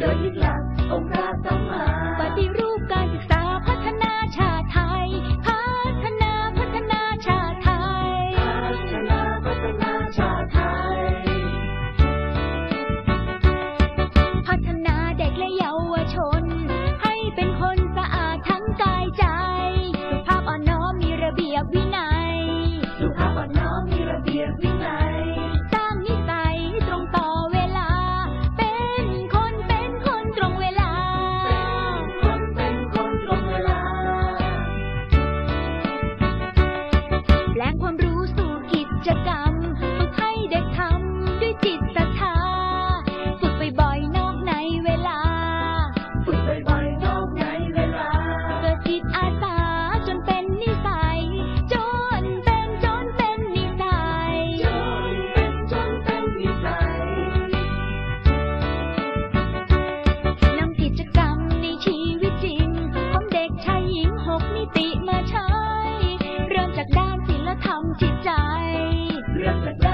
đời ít là ông ta tâm จกรรมฝึกให้เด็กทำ ทำจิตใจเรื่อง